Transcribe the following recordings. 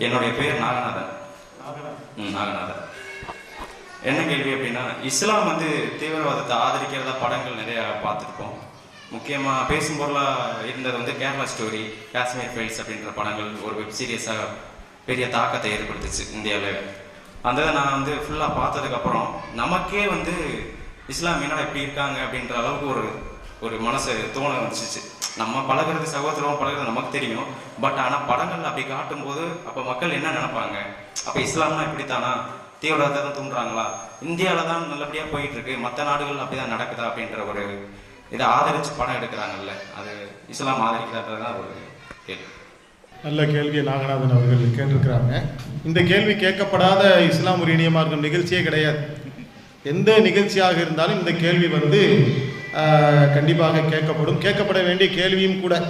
என்னுடைய பேர் நாகநாதன். ம் நாகநாதன். என்ன கேள்வி அப்படின்னா இஸ்லாம் வந்து தீவிரவாதத்தை ஆதரிக்கிறதா படங்கள் நிறைய பார்த்துருக்கோம் முக்கியமாக பேசும் பொருளாக இருந்தது வந்து கேரளா ஸ்டோரி காஷ்மீர் ஃபைல்ஸ் அப்படின்ற படங்கள் ஒரு வெப் சீரியஸாக பெரிய தாக்கத்தை ஏற்படுத்துச்சு இந்தியாவில் அந்த நான் வந்து ஃபுல்லாக பார்த்ததுக்கப்புறம் நமக்கே வந்து இஸ்லாமியனா இப்படி இருக்காங்க அப்படின்ற அளவுக்கு ஒரு ஒரு மனசு தோண வந்துச்சு நம்ம பழகுறது சகோதரம் பழகுறது நமக்கு தெரியும். பட் ஆனால் படங்கள் அப்படி காட்டும்போது அப்போ மக்கள் என்ன நினைப்பாங்க? அப்போ இஸ்லாம்னா இப்படித்தானா? தீவிரவாதத்தை தான் தூண்டுறாங்களா? இந்தியாவில் தான் நல்லபடியாக போயிட்டு இருக்கு மற்ற நாடுகள் அப்படிதான் நடக்குதா அப்படின்ற ஒரு இதை ஆதரிச்சு படம் எடுக்கிறாங்கல்ல. அது இஸ்லாம் ஆதரிக்கிறான்றது ஒரு கேள்வி. நல்ல கேள்வியை நாகநாதன் அவர்கள் கேட்டிருக்கிறாங்க. இந்த கேள்வி கேட்கப்படாத இஸ்லாம் ஒரு இனிய இருக்கும் நிகழ்ச்சியே கிடையாது. எந்த நிகழ்ச்சியாக இருந்தாலும் இந்த கேள்வி வந்து கண்டிப்பாக கேட்கப்படும். கேட்கப்பட வேண்டிய கேள்வியும் கூட.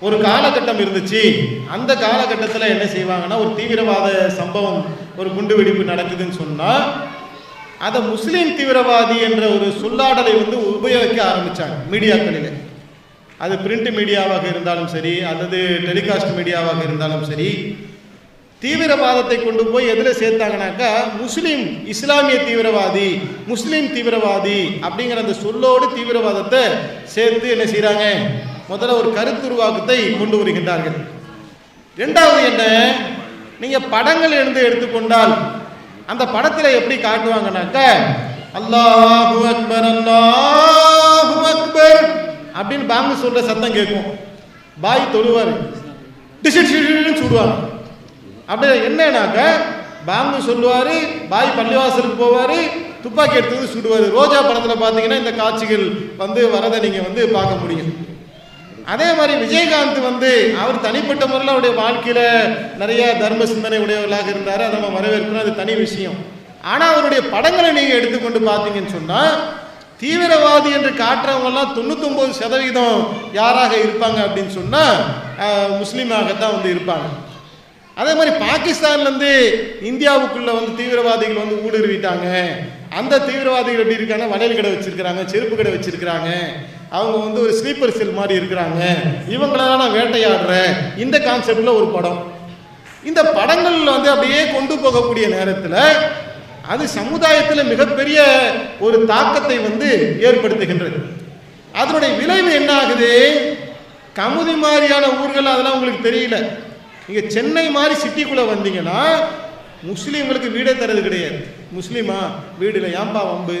ஒரு காலகட்டம் இருந்துச்சு. அந்த காலகட்டத்தில் என்ன செய்வாங்கன்னா ஒரு தீவிரவாத சம்பவம் ஒரு குண்டு வெடிப்பு நடக்குதுன்னு சொன்னால் அதை முஸ்லீம் தீவிரவாதி என்ற ஒரு சொல்லாடலை வந்து உபயோகிக்க ஆரம்பித்தாங்க மீடியாக்களில். அது பிரிண்ட் மீடியாவாக இருந்தாலும் சரி அல்லது டெலிகாஸ்ட் மீடியாவாக இருந்தாலும் சரி தீவிரவாதத்தை கொண்டு போய் எதில் சேர்த்தாங்கனாக்கா முஸ்லீம் இஸ்லாமிய தீவிரவாதி முஸ்லீம் தீவிரவாதி அப்படிங்கிற அந்த சொல்லோடு தீவிரவாதத்தை சேர்த்து என்ன செய்கிறாங்க முதல்ல ஒரு கருத்துருவாக்கத்தை கொண்டு வருகின்றார்கள். ரெண்டாவது என்ன? நீங்கள் படங்கள் எழுந்து எடுத்துக்கொண்டால் அந்த படத்தில் எப்படி காட்டுவாங்கனாக்கா அல்லாஹு அக்பர் அல்லாஹு அக்பர் அப்படின்னு பாங்கு சொல்ற சத்தம் கேட்கும். பாய் தொழுவார். டிசிட் சுடுவாங்க அப்படி என்னன்னாக்க பாங்கு சொல்லுவார் பாய் பள்ளிவாசலுக்கு போவார் துப்பாக்கி எடுத்து வந்து சுடுவார். ரோஜா படத்தில் பார்த்தீங்கன்னா இந்த காட்சிகள் வந்து வரதை நீங்கள் வந்து பார்க்க முடியும். அதே மாதிரி விஜயகாந்த் வந்து அவர் தனிப்பட்ட முறையில் அவருடைய வாழ்க்கையில் நிறைய தர்ம சிந்தனை உடையவர்களாக இருந்தார். அதை நம்ம வரவேற்கணும். அது தனி விஷயம். ஆனால் அவருடைய படங்களை நீங்கள் எடுத்துக்கொண்டு பார்த்தீங்கன்னு சொன்னால் தீவிரவாதி என்று காட்டுறவங்கெல்லாம் தொண்ணூத்தொம்பது சதவீதம் யாராக இருப்பாங்க அப்படின்னு சொன்னால் முஸ்லீமாகத்தான் வந்து இருப்பாங்க. அதே மாதிரி பாகிஸ்தான்லேருந்து இந்தியாவுக்குள்ளே வந்து தீவிரவாதிகள் வந்து ஊடுருவிட்டாங்க. அந்த தீவிரவாதிகள் எப்படி இருக்காங்க வளையல் கடை வச்சுருக்கிறாங்க செருப்பு கடை வச்சுருக்கிறாங்க. அவங்க வந்து ஒரு ஸ்லீப்பர் செல் மாதிரி இருக்கிறாங்க. இவங்களெல்லாம் நான் வேட்டையாடுறேன். இந்த கான்செப்டில் ஒரு படம். இந்த படங்கள் வந்து அப்படியே கொண்டு போகக்கூடிய நேரத்தில் அது சமுதாயத்தில் மிகப்பெரிய ஒரு தாக்கத்தை வந்து ஏற்படுத்துகின்றது. அதனுடைய விளைவு என்ன ஆகுது? கமுதி மாதிரியான ஊர்கள் அதெல்லாம் உங்களுக்கு தெரியல. நீங்கள் சென்னை மாதிரி சிட்டிக்குள்ளே வந்தீங்கன்னா முஸ்லீம்களுக்கு வீடே தரது கிடையாது. முஸ்லீமா? வீடில் ஏன்பா வம்பு?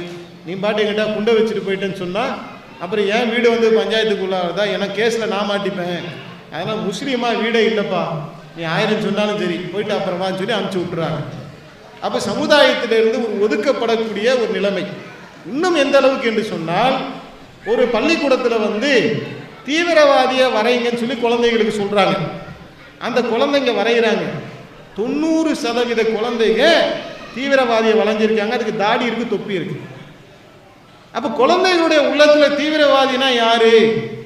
நீ பாட்டு எங்கிட்ட குண்டை வச்சுட்டு போயிட்டேன்னு சொன்னால் அப்புறம் ஏன் வீடு வந்து பஞ்சாயத்துக்குள்ளாதா ஏன்னா கேஸில் நான் மாட்டிப்பேன். அதனால் முஸ்லீமா வீடே இல்லைப்பா. நீ ஆயிரம் சொன்னாலும் சரி. போயிட்டு அப்புறமான்னு சொல்லி அனுப்பிச்சி விட்டுறாங்க. அப்போ சமுதாயத்திலிருந்து ஒரு ஒதுக்கப்படக்கூடிய ஒரு நிலைமை. இன்னும் எந்த அளவுக்கு என்று சொன்னால் ஒரு பள்ளிக்கூடத்தில் வந்து தீவிரவாதியை வரைங்கன்னு சொல்லி குழந்தைகளுக்கு சொல்கிறாங்க அந்த குழந்தைங்க வரைகிறாங்க தொண்ணூறு சதவீத குழந்தைங்க தீவிரவாதியை வளைஞ்சிருக்காங்க. அதுக்கு தாடி இருக்கு தொப்பி இருக்கு. அப்ப குழந்தைகளுடைய உள்ளத்துல தீவிரவாதினா யாரு?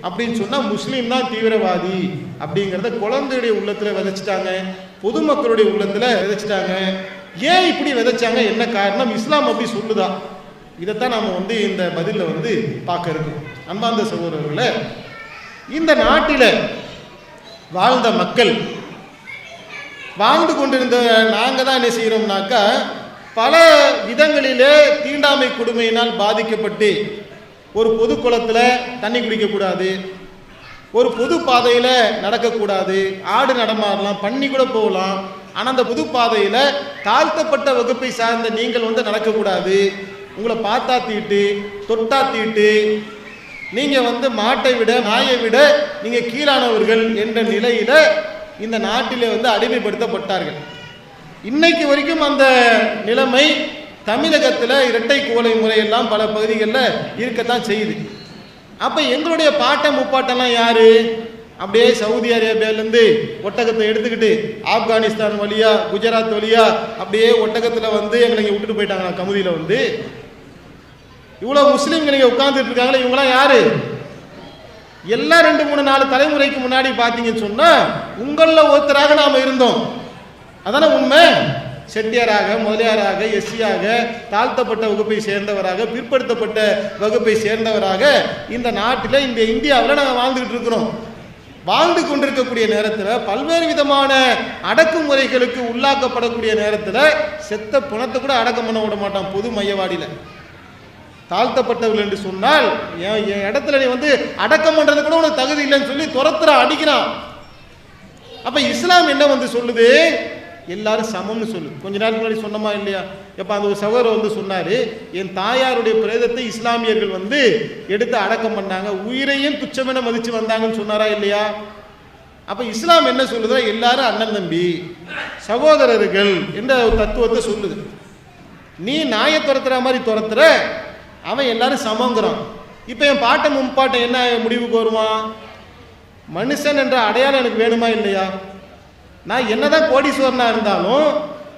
அப்படின்னு சொன்னா முஸ்லீம் தான் தீவிரவாதி அப்படிங்கிறத குழந்தையுடைய உள்ளத்துல விதைச்சிட்டாங்க. பொதுமக்களுடைய உள்ளத்துல விதைச்சிட்டாங்க. ஏன் இப்படி விதைச்சாங்க? என்ன காரணம்? இஸ்லாம் அப்படி சொல்லுதா? இதைத்தான் நாம வந்து இந்த பதில்ல வந்து பார்க்க இருக்கோம். அன்பார்ந்த சகோதரர்களை இந்த நாட்டில வாழ்ந்த மக்கள். வாழ்ந்து கொண்டிருந்த நாங்கள் தான் என்ன செய்கிறோம்னாக்கா பல விதங்களிலே தீண்டாமை கொடுமையினால் பாதிக்கப்பட்டு ஒரு பொது குளத்தில் தண்ணி குடிக்கக்கூடாது ஒரு பொது பாதையில் நடக்கக்கூடாது ஆடு நடமாடலாம் பண்ணி கூட போகலாம். ஆனால் அந்த பொது பாதையில் தாழ்த்தப்பட்ட வகுப்பை சார்ந்த நீங்கள் வந்து நடக்கக்கூடாது உங்களை பார்த்தா தீட்டு தொட்டா தீட்டு நீங்கள் வந்து மாட்டை விட நாயை விட நீங்கள் கீழானவர்கள் என்ற நிலையில் இந்த நாட்டிலே வந்து அடிமைப்படுத்தப்பட்டார்கள். இன்னைக்கு வரைக்கும் அந்த நிலைமை தமிழகத்தில் இரட்டை கோலை முறையெல்லாம் பல பகுதிகளில் இருக்கத்தான் செய்யுது. அப்போ எங்களுடைய பாட்டை முப்பாட்டெல்லாம் யாரு? அப்படியே சவுதி அரேபியாவிலேருந்து ஒட்டகத்தை எடுத்துக்கிட்டு ஆப்கானிஸ்தான் வழியா குஜராத் வழியா அப்படியே ஒட்டகத்தில் வந்து எங்களை இங்கே விட்டுட்டு போயிட்டாங்க கமுதியில் வந்து. இவ்வளோ முஸ்லீம்கள் நீங்கள் உட்கார்ந்துட்டு இருக்காங்களே இவங்களாம் யாரு? எல்லாம் ரெண்டு மூணு நாலு தலைமுறைக்கு முன்னாடி பார்த்தீங்கன்னு சொன்னா உங்களில் ஒருத்தராக நாம் இருந்தோம். அதானே உண்மை? செட்டியாராக முதலியாராக எஸ்சியாக தாழ்த்தப்பட்ட வகுப்பை சேர்ந்தவராக பிற்படுத்தப்பட்ட வகுப்பை சேர்ந்தவராக இந்த நாட்டில் இந்த இந்தியாவில் நாங்கள் வாழ்ந்துகிட்டு இருக்கிறோம். வாழ்ந்து கொண்டிருக்கக்கூடிய நேரத்தில் பல்வேறு விதமான அடக்குமுறைகளுக்கு உள்ளாக்கப்படக்கூடிய நேரத்தில் செத்த பணத்தை கூட அடக்கம் பண்ண விட மாட்டான் பொது மையவாடியில். தாழ்த்தப்பட்டவர்கள் என்று சொன்னால் என் என் இடத்துல நீ வந்து அடக்கம் பண்ணுறது கூட உனக்கு தகுதி இல்லைன்னு சொல்லி துரத்துறா அடிக்கிறான். அப்போ இஸ்லாம் என்ன வந்து சொல்லுது? எல்லாரும் சமம்னு சொல்லு. கொஞ்ச நேரம் முன்னாடி சொன்னமா இல்லையா? எப்போ அந்த ஒரு சகோதரர் வந்து சொன்னார் என் தாயாருடைய பிரேதத்தை இஸ்லாமியர்கள் வந்து எடுத்து அடக்கம் பண்ணாங்க உயிரையும் துச்சமென மதித்து வந்தாங்கன்னு சொன்னாரா இல்லையா? அப்போ இஸ்லாம் என்ன சொல்லுதோ எல்லாரும் அண்ணன் தம்பி சகோதரர்கள் என்ற ஒரு தத்துவத்தை சொல்லுது. நீ நாயை துரத்துற மாதிரி துரத்துற அவன் எல்லாரும் சமங்கிறான். இப்போ என் பாட்டை மும்பாட்டை என்ன முடிவுக்கு வருவான்? மனுஷன் என்ற அடையாளம் எனக்கு வேணுமா இல்லையா? நான் என்னதான் கோடீஸ்வரனா இருந்தாலும்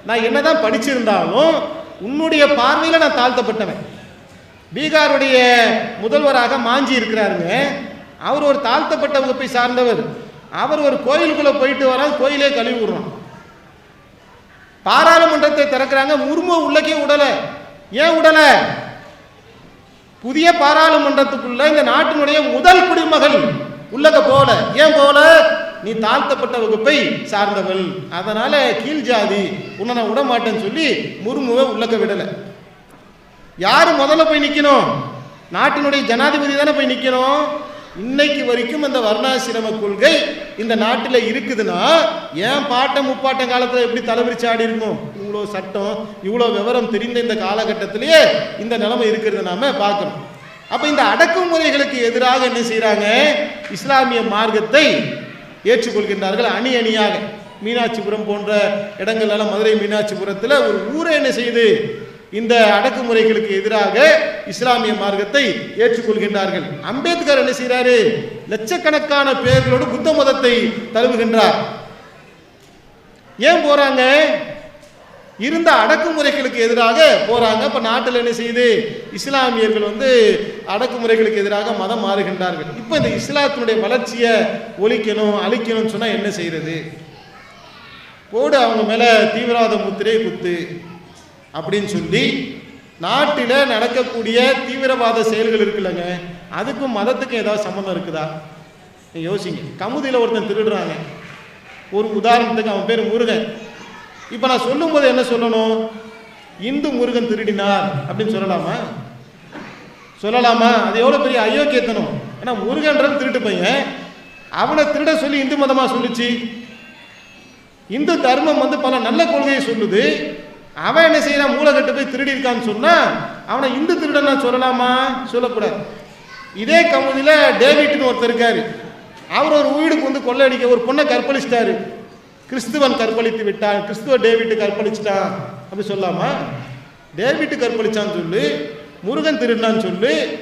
நான் என்னதான் படிச்சிருந்தாலும் உன்னுடைய பார்வையில் நான் தாழ்த்தப்பட்டவன். பீகாருடைய முதல்வராக மாஞ்சி இருக்கிறாருங்க. அவர் ஒரு தாழ்த்தப்பட்ட வகுப்பை சார்ந்தவர். அவர் ஒரு கோயிலுக்குள்ளே போயிட்டு வரான் கோயிலே கழுவி விடுறான். பாராளுமன்றத்தை திறக்கிறாங்க முர்மு உள்ளக்கே உடலை. ஏன் உடலை? புதிய பாராளுமன்றத்துக்குள்ள இந்த நாட்டினுடைய முதல் குடிமகள் உள்ளக போல. ஏன் போல? நீ தாழ்த்தப்பட்ட வகுப்பை சார்ந்தவள். அதனால கீழ் ஜாதி உன்னை நான் விட மாட்டேன்னு சொல்லி முர்முவை உள்ளக்க விடல. யாரு முதல்ல போய் நிக்கணும்? நாட்டினுடைய ஜனாதிபதி தானே போய் நிக்கணும்? இன்னைக்கு வரைக்கும் இந்த வர்ணாசிரம கொள்கை இந்த நாட்டில் இருக்குதுன்னா ஏன் பாட்டம் முப்பாட்டம் காலத்தில் எப்படி தலைவிரிச்சு ஆடி இருக்கும் இவ்வளோ சட்டம் இவ்வளோ விவரம் தெரிந்த இந்த காலகட்டத்திலேயே இந்த நிலைமை இருக்கிறத நாம பார்க்கணும். அப்ப இந்த அடக்குமுறைகளுக்கு எதிராக என்ன செய்கிறாங்க இஸ்லாமிய மார்க்கத்தை ஏற்றுக்கொள்கின்றார்கள் அணி அணியாக. மீனாட்சிபுரம் போன்ற இடங்கள் எல்லாம் மதுரை மீனாட்சிபுரத்தில் ஒரு ஊரை என்ன செய்யுது? இந்த அடக்குமுறைகளுக்கு எதிராக இஸ்லாமிய மார்க்கத்தை ஏற்றுக்கொள்கின்றார்கள். அம்பேத்கர் என்ன செய்கிறாரு லட்சக்கணக்கான பேர்களோடு புத்த மதத்தை தழுவுகின்றார். ஏன் போறாங்க? இருந்த அடக்குமுறைகளுக்கு எதிராக போறாங்க. இப்ப நாட்டில் என்ன செய்யுது? இஸ்லாமியர்கள் வந்து அடக்குமுறைகளுக்கு எதிராக மதம் மாறுகின்றார்கள். இப்போ இந்த இஸ்லாத்தினுடைய வளர்ச்சியை ஒழிக்கணும் அழிக்கணும்னு சொன்னா என்ன செய்யறது போடு அவங்க மேல தீவிரவாத முத்திரை குத்து. அப்படின்னு சொல்லி நாட்டில் நடக்கக்கூடிய தீவிரவாத செயல்கள் இருக்குல்லங்க. அதுக்கும் மதத்துக்கும் ஏதாவது சம்மந்தம் இருக்குதா? நீங்க யோசிங்க. கமுதியில் ஒருத்தன் திருடுறாங்க. ஒரு உதாரணத்துக்கு அவன் பேர் முருகன். இப்போ நான் சொல்லும்போது என்ன சொல்லணும்? இந்து முருகன் திருடினார் அப்படின்னு சொல்லலாமா? சொல்லலாமா? அது எவ்வளோ பெரிய அயோக்கியத்தனம். ஏன்னா முருகன்றது திருட்டு பையன். அவனை திருட சொல்லி இந்து மதமாக சொல்லுச்சு. இந்து தர்மம் வந்து பல நல்ல கொள்கையை சொல்லுது. அவன் என்ன செய்யறான்? மூலகட்டு போய் திருடி இருக்கான்னு சொன்னா அவனை இந்து திருடனா சொல்லலாமா? சொல்லக்கூடாது. இதே கமுதியில் டேவிட்னு ஒருத்தர் இருக்காரு. அவர் ஒரு வீடுக்கு வந்து கொள்ளையடிக்க ஒரு பொண்ணை கற்பழிச்சிட்டாரு. கிறிஸ்துவன் கற்பழித்து விட்டான். கிறிஸ்துவ டேவிட்டு கற்பழிச்சிட்டான். அப்படி சொல்லலாமா டேவிட்டு கற்பழிச்சான்னு சொல்லு முருகன் திருடினான்னு சொல்லு.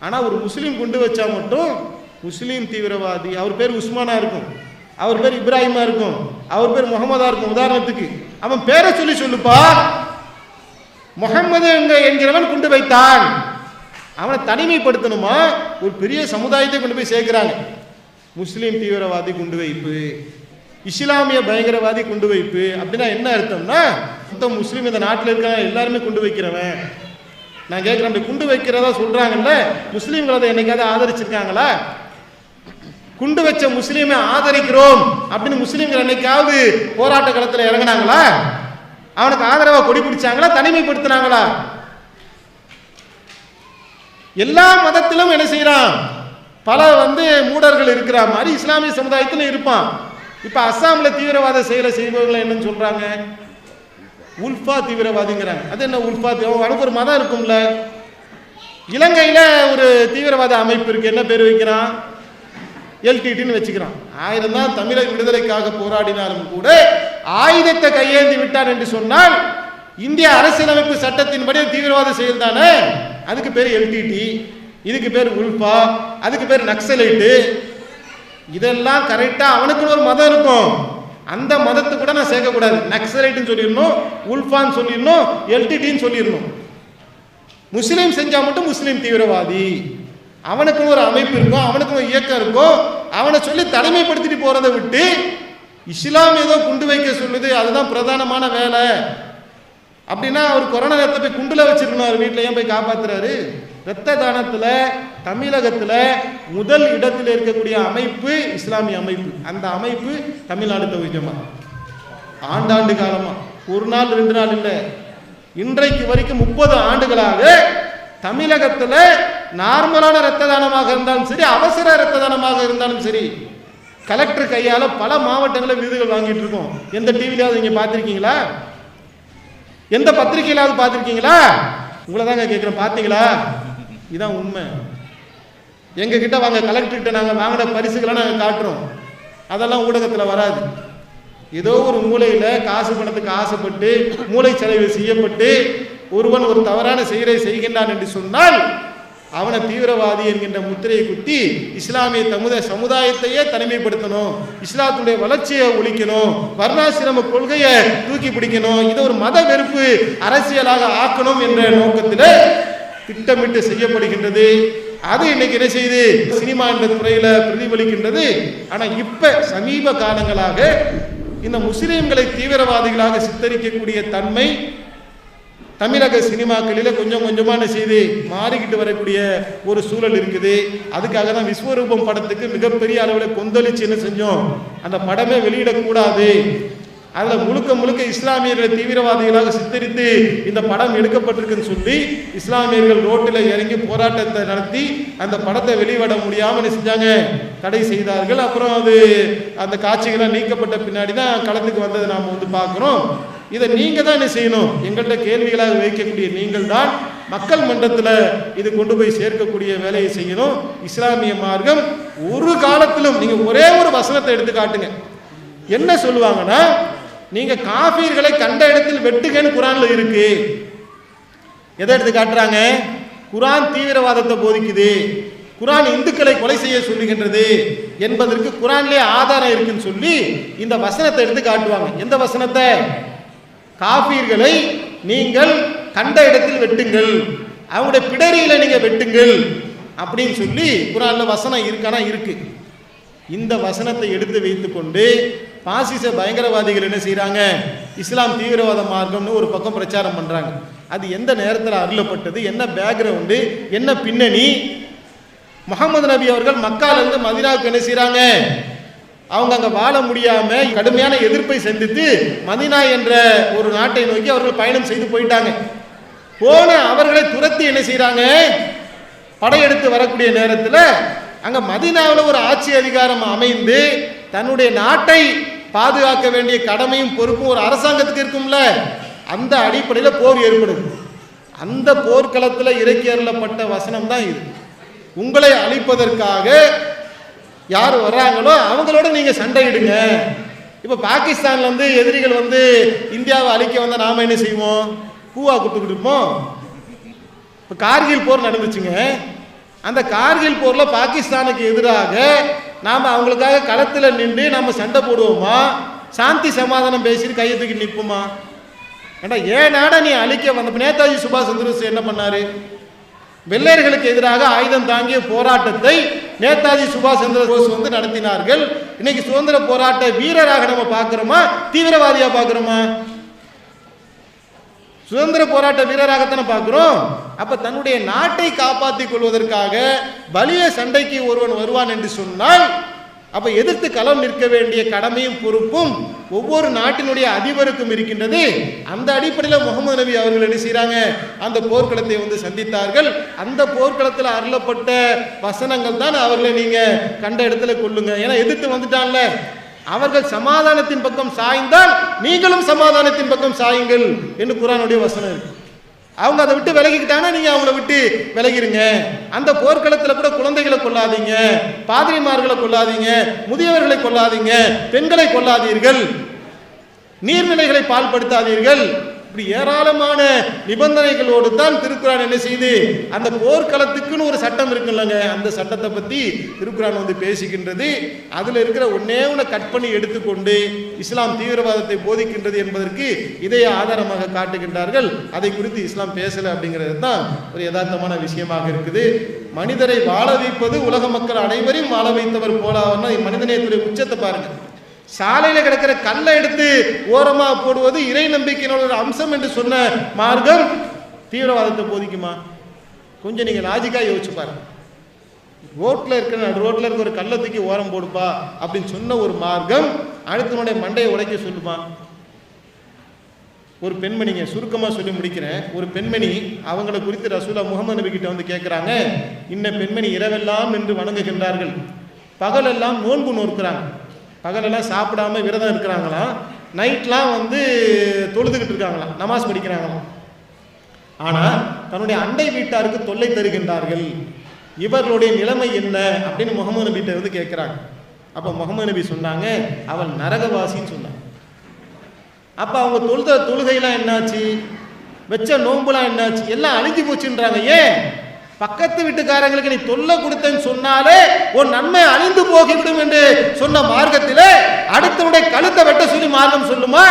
ஆனால் ஒரு முஸ்லீம் குண்டு வச்சா மட்டும் முஸ்லீம் தீவிரவாதி. அவர் பேர் உஸ்மானா இருக்கும். அவர் பேர் இப்ராஹிமா இருக்கும். அவர் பேர் முகமதா இருக்கும். உதாரணத்துக்கு. அவன் பேரை சொல்லி சொல்லுப்பா. முகம்மது என்கிறவன் குண்டு வைத்தான். அவனை தனிமைப்படுத்தணுமா? ஒரு பெரிய சமுதாயத்தை கொண்டு போய் சேர்க்கிறாங்க. முஸ்லீம் தீவிரவாதி குண்டு வைப்பு இஸ்லாமிய பயங்கரவாதி குண்டு வைப்பு அப்படின்னா என்ன அர்த்தம்னா மொத்தம் முஸ்லீம் இந்த நாட்டில் இருக்காங்க எல்லாருமே குண்டு வைக்கிறவன். நான் கேட்குறேன் அப்படி குண்டு வைக்கிறதா சொல்கிறாங்கல்ல முஸ்லீம்கள் அதை என்னைக்காவது ஆதரிச்சிருக்காங்களா? குண்டு வச்ச முஸ்லீமை ஆதரிக்கிறோம் அப்படின்னு முஸ்லீம்கள் என்னைக்காவது போராட்ட களத்தில் இறங்குனாங்களா? அவனுக்கு ஆதரவா கொடி பிடிச்சாங்களா? தனிமைப்படுத்தினாங்களா? எல்லா மதத்திலும் என்ன செய்யறான் பல வந்து மூடர்கள் இருக்கிற மாதிரி இஸ்லாமிய சமுதாயத்தில் இருப்பான். இப்ப அஸ்ஸாம்ல தீவிரவாத செயலை செய்பவர்களை என்னன்னு சொல்றாங்க? உல்ஃபா தீவிரவாதிங்கிறாங்க. அது என்ன உல்ஃபா? தீ- அவனுக்கு ஒரு மதம் இருக்கும்ல. இலங்கையில ஒரு தீவிரவாத அமைப்பு இருக்கு. என்ன பேர் வைக்கிறான்? எல்டிடின்னு வச்சுக்கிறான். ஆயிரம் தான் தமிழர் விடுதலைக்காக போராடினாலும் கூட ஆயுதத்தை கையேந்தி விட்டார் என்று சொன்னால் இந்திய அரசியலமைப்பு சட்டத்தின்படி தீவிரவாத செயல் தானே? அதுக்கு பேர் எல்டிடி இதுக்கு பேர் உல்பா அதுக்கு பேர் நக்சலைட்டு. இதெல்லாம் கரெக்டா அவனுக்குன்னு ஒரு மதம் இருக்கும். அந்த மதத்தை கூட நான் சேர்க்கக்கூடாது. நக்சலைட்டுன்னு சொல்லிடணும் உல்ஃபான்னு சொல்லிடணும் எல்டிடின்னு சொல்லிடணும். முஸ்லீம் செஞ்சா மட்டும் முஸ்லீம் தீவிரவாதி. அவனுக்குன்னு ஒரு அமைப்பு இருக்கும் அவனுக்கு ஒரு இயக்கம் இருக்கும் அவனை சொல்லி தலைமைப்படுத்திட்டு போறதை விட்டு இஸ்லாம் ஏதோ குண்டு வைக்க சொல்லுது அதுதான் பிரதானமான வேலை. அப்படின்னா அவர் கொரோனா நேரத்தை போய் குண்டுல வச்சிருக்கணும் அவர் வீட்டில் ஏன் போய் காப்பாத்துறாரு? ரத்த தானத்துல தமிழகத்தில் முதல் இடத்தில் இருக்கக்கூடிய அமைப்பு இஸ்லாமிய அமைப்பு. அந்த அமைப்பு தமிழ்நாடு தவிஜமா ஆண்டாண்டு காலமா. ஒரு நாள் ரெண்டு நாள் இல்லை. இன்றைக்கு வரைக்கும் முப்பது ஆண்டுகளாக தமிழகத்தில் நார்மலான இரத்த தானமாக இருந்தாலும் சரி அவசர இரத்த தானமாக இருந்தாலும் சரி கலெக்டர் கையால் பல மாவட்டங்களில் விருதுகள் வாங்கிட்டு இருக்கோம். எந்த டிவிலையாவது நீங்கள் பார்த்துருக்கீங்களா? எந்த பத்திரிகையிலாவது பார்த்துருக்கீங்களா? உங்களை தாங்க கேட்குறேன் பார்த்தீங்களா? இதான் உண்மை. எங்ககிட்ட வாங்க கலெக்டர்கிட்ட நாங்கள் வாங்கின பரிசுகளை நாங்கள் காட்டுறோம். அதெல்லாம் ஊடகத்தில் வராது. ஏதோ ஒரு மூலையில் காசு பணத்துக்கு ஆசைப்பட்டு மூளை செலவு செய்யப்பட்டு ஒருவன் ஒரு தவறான செயலை செய்கின்றான் என்று சொன்னால் அவனை தீவிரவாதி என்கின்ற முத்திரையை குத்தி இஸ்லாமிய தமுத சமுதாயத்தையே தனிமைப்படுத்தணும். இஸ்லாத்துடைய வளர்ச்சியை ஒழிக்கணும். வர்ணாசிரம கொள்கையை தூக்கி பிடிக்கணும். இது ஒரு மத வெறுப்பு அரசியலாக ஆக்கணும் என்ற நோக்கத்தில் திட்டமிட்டு செய்யப்படுகின்றது. அது இன்னைக்கு என்ன செய்யுது சினிமா என்ற துறையில பிரதிபலிக்கின்றது. ஆனா இப்ப சமீப காலங்களாக இந்த முஸ்லிம்களை தீவிரவாதிகளாக சித்தரிக்கக்கூடிய தன்மை தமிழக சினிமாக்களில் கொஞ்சம் கொஞ்சமான செய்தி செய்து மாறிக்கிட்டு வரக்கூடிய ஒரு சூழல் இருக்குது. அதுக்காக தான் விஸ்வரூபம் படத்துக்கு மிகப்பெரிய அளவில் கொந்தளிச்சு என்ன செஞ்சோம்? அந்த படமே வெளியிடக்கூடாது. அதில் முழுக்க முழுக்க இஸ்லாமியர்களை தீவிரவாதிகளாக சித்தரித்து இந்த படம் எடுக்கப்பட்டிருக்குன்னு சொல்லி இஸ்லாமியர்கள் ரோட்டில் இறங்கி போராட்டத்தை நடத்தி அந்த படத்தை வெளியிட முடியாமல் செஞ்சாங்க? தடை செய்தார்கள். அப்புறம் அது அந்த காட்சிகள்லாம் நீக்கப்பட்ட பின்னாடி தான் களத்துக்கு வந்ததை நாம் வந்து பார்க்குறோம். இதை நீங்க தான் என்ன செய்யணும்? எங்கள்கிட்ட கேள்விகளாக வைக்கக்கூடிய நீங்கள் தான் மக்கள் மன்றத்தில் இது கொண்டு போய் சேர்க்கக்கூடிய வேலையை செய்யணும். இஸ்லாமிய மார்க்கம் ஒரு காலத்திலும் நீங்க ஒரே ஒரு வசனத்தை எடுத்து காட்டுங்க. என்ன சொல்லுவாங்கன்னா நீங்க காபீர்களை கண்ட இடத்தில் வெட்டுகன்னு குரான்ல இருக்கு. எதை எடுத்து காட்டுறாங்க? குரான் தீவிரவாதத்தை போதிக்குது. குரான் இந்துக்களை கொலை செய்ய சொல்லுகின்றது என்பதற்கு குரான்லேயே ஆதாரம் இருக்குன்னு சொல்லி இந்த வசனத்தை எடுத்து காட்டுவாங்க. எந்த வசனத்தை? காபீர்களை நீங்கள் கண்ட இடத்தில் வெட்டுங்கள். அவங்களுடைய பிடரியில நீங்க வெட்டுங்கள் அப்படின்னு சொல்லி குரான்ல வசனம் இருக்கானா இருக்கு. இந்த வசனத்தை எடுத்து வைத்துக்கொண்டு பாசிச பயங்கரவாதிகள் என்ன செய்கிறாங்க இஸ்லாம் தீவிரவாத மார்க்கம்னு ஒரு பக்கம் பிரச்சாரம் பண்றாங்க. அது எந்த நேரத்தில் அருளப்பட்டது? என்ன பேக்ரவுண்டு என்ன பின்னணி? முகமது நபி அவர்கள் மக்காலிருந்து மதினாவுக்கு என்ன செய்கிறாங்க அவங்க அங்கே வாழ முடியாம கடுமையான எதிர்ப்பை சந்தித்து மதினா என்ற ஒரு நாட்டை நோக்கி அவர்கள் பயணம் செய்து போயிட்டாங்க. போன அவர்களை துரத்தி என்ன செய்கிறாங்க படையெடுத்து வரக்கூடிய நேரத்தில் அங்கே மதினாவில் ஒரு ஆட்சி அதிகாரம் அமைந்து தன்னுடைய நாட்டை பாதுகாக்க வேண்டிய கடமையும் பொறுப்பும் ஒரு அரசாங்கத்துக்கு இருக்கும்ல? அந்த அடிப்படையில் போர் ஏற்படும் அந்த போர்க்களத்தில் இறக்கி அருளப்பட்ட வசனம் தான் இது. உங்களை அழிப்பதற்காக யார் வர்றாங்களோ அவங்களோட நீங்கள் சண்டையிடுங்க. இப்போ பாகிஸ்தான்லேருந்து எதிரிகள் வந்து இந்தியாவை அழிக்க வந்தால் நாம் என்ன செய்வோம்? கூவா கொடுத்துக்கிட்டு இருப்போம். இப்போ கார்கில் போர் நடந்துச்சுங்க. அந்த கார்கில் போரில் பாகிஸ்தானுக்கு எதிராக நாம் அவங்களுக்காக களத்தில் நின்று நம்ம சண்டை போடுவோமா? சாந்தி சமாதானம் பேசிட்டு கையத்துக்கு நிற்போமா? ஏண்டா ஏன் நாடா நீ அழிக்க வந்த? நேதாஜி சுபாஷ் சந்திர போஸ் என்ன பண்ணாரு? வெள்ளையர்களுக்கு எதிராக ஆயுதம் தாங்கிய போராட்டத்தை நேதாஜி சுபாஷ் சந்திர போஸ் வந்து நடத்தினார்கள். இன்னைக்கு சுதந்திர போராட்ட வீரராக நம்ம பார்க்கிறோமா? தீவிரவாதியா பார்க்கிறோமா? சுதந்திர போராட்ட வீரராகத்தானே பார்க்கிறோம். அப்ப தன்னுடைய நாட்டை காப்பாற்றிக் கொள்வதற்காக பலிய சண்டைக்கு ஒருவன் வருவான் என்று சொன்னால் அப்போ எதிர்த்து களம் நிற்க வேண்டிய கடமையும் பொறுப்பும் ஒவ்வொரு நாட்டினுடைய அதிபருக்கும் இருக்கின்றது. அந்த அடிப்படையில் முகமது நபி அவர்கள் என்ன செய்கிறாங்க அந்த போர்க்களத்தை வந்து சந்தித்தார்கள். அந்த போர்க்களத்தில் அருளப்பட்ட வசனங்கள் தான் அவர்களை நீங்கள் கண்ட இடத்துல கொள்ளுங்க. ஏன்னா எதிர்த்து வந்துட்டான்ல. அவர்கள் சமாதானத்தின் பக்கம் சாய்ந்தால் நீங்களும் சமாதானத்தின் பக்கம் சாயுங்கள் என்று குரானுடைய வசனம் இருக்கு. அவங்க அதை விட்டு விலகிக்கிட்டாங்கன்னா நீங்க அவங்கள விட்டு விலகிருங்க அந்த போர்க்களத்தில் கூட குழந்தைகளை கொல்லாதீங்க பாதிரிமார்களை கொல்லாதீங்க முதியவர்களை கொல்லாதீங்க பெண்களை கொல்லாதீர்கள் நீர்நிலைகளை பால்படுத்தாதீர்கள். இப்படி ஏராளமான நிபந்தனைகளோடு தான் திருக்குறான் என்ன செய்து அந்த போர்க்களத்துக்குன்னு ஒரு சட்டம் இருக்குல்லங்க. அந்த சட்டத்தை பத்தி திருக்குறான் வந்து பேசுகின்றது. அதுல இருக்கிற ஒன்னே ஒன்று கட் பண்ணி எடுத்துக்கொண்டு இஸ்லாம் தீவிரவாதத்தை போதிக்கின்றது என்பதற்கு இதை ஆதாரமாக காட்டுகின்றார்கள். அதை குறித்து இஸ்லாம் பேசல அப்படிங்கிறது தான் ஒரு யதார்த்தமான விஷயமாக இருக்குது. மனிதரை வாழ வைப்பது உலக மக்கள் அனைவரையும் வாழ வைத்தவர் போலாவன்னா மனிதநேயத்துடைய உச்சத்தை பாருங்கள் சாலையில் கிடக்கிற கல்லை எடுத்து ஓரமாக போடுவது இறை நம்பிக்கையினோட ஒரு அம்சம் என்று சொன்ன மார்க்கம் தீவிரவாதத்தை போதிக்குமா? கொஞ்சம் நீங்கள் லாஜிக்காக யோசிச்சு பாருங்க. ரோட்டில் இருக்கிற ரோட்டில் இருக்கிற ஒரு கல்லை தூக்கி ஓரம் போடுப்பா அப்படின்னு சொன்ன ஒரு மார்க்கம் அடுத்தவனுடைய மண்டையை உடைக்க சொல்லுமா? ஒரு பெண்மணிங்க சுருக்கமாக சொல்லி முடிக்கிறேன். ஒரு பெண்மணி அவங்கள குறித்து ரசூலா முகமது நபி கிட்ட வந்து கேட்குறாங்க இன்ன பெண்மணி இரவெல்லாம் என்று வணங்குகின்றார்கள். பகலெல்லாம் நோன்பு நோக்கிறாங்க பகலெல்லாம் சாப்பிடாம விரதம் இருக்கிறாங்களாம் நைட்லாம் வந்து தொழுதுகிட்டு இருக்காங்களாம் நமாஸ் படிக்கிறாங்களாம். ஆனால் தன்னுடைய அண்டை வீட்டாருக்கு தொல்லை தருகின்றார்கள். இவர்களுடைய நிலைமை என்ன அப்படின்னு முகமது நபிகிட்ட வந்து கேட்குறாங்க. அப்போ முகமது நபி சொன்னாங்க அவள் நரகவாசின்னு சொன்னாங்க. அப்போ அவங்க தொழுத தொழுகையெல்லாம் என்னாச்சு? வச்ச நோம்புலாம் என்னாச்சு? எல்லாம் அழிஞ்சு போச்சுன்றாங்க. ஏன்? பக்கத்து வீட்டுக்காரங்களுக்கு நீ தொல்லை கொடுத்தேன்னு சொன்னாலே உன் நன்மை அழிந்து போகிவிடும் என்று சொன்ன மார்க்கத்திலே அடுத்தவனுடைய கழுத்தை வெட்ட சொல்லி மார்க்கம் சொல்லுமா?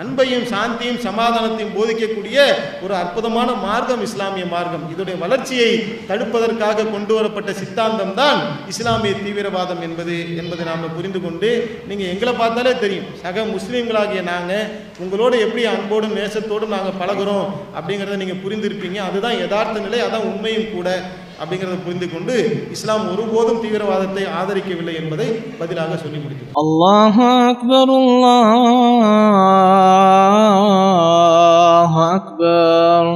அன்பையும் சாந்தியும் சமாதானத்தையும் போதிக்கக்கூடிய ஒரு அற்புதமான மார்க்கம் இஸ்லாமிய மார்க்கம். இதனுடைய வளர்ச்சியை தடுப்பதற்காக கொண்டு வரப்பட்ட சித்தாந்தம் தான் இஸ்லாமிய தீவிரவாதம் என்பது என்பதை நாம் புரிந்து கொண்டு நீங்கள் எங்களை பார்த்தாலே தெரியும். சக முஸ்லீம்களாகிய நாங்கள் உங்களோட எப்படி அன்போடும் நேசத்தோடும் நாங்கள் பழகுறோம் அப்படிங்கிறத நீங்கள் புரிந்திருப்பீங்க. அதுதான் யதார்த்த நிலை அதான் உண்மையும் கூட. அப்படிங்கிறத புரிந்து கொண்டு இஸ்லாம் ஒருபோதும் தீவிரவாதத்தை ஆதரிக்கவில்லை என்பதை பதிலாக சொல்லி முடித்தது. அல்லாஹ் அக்பர் அல்லாஹ் அக்பர்.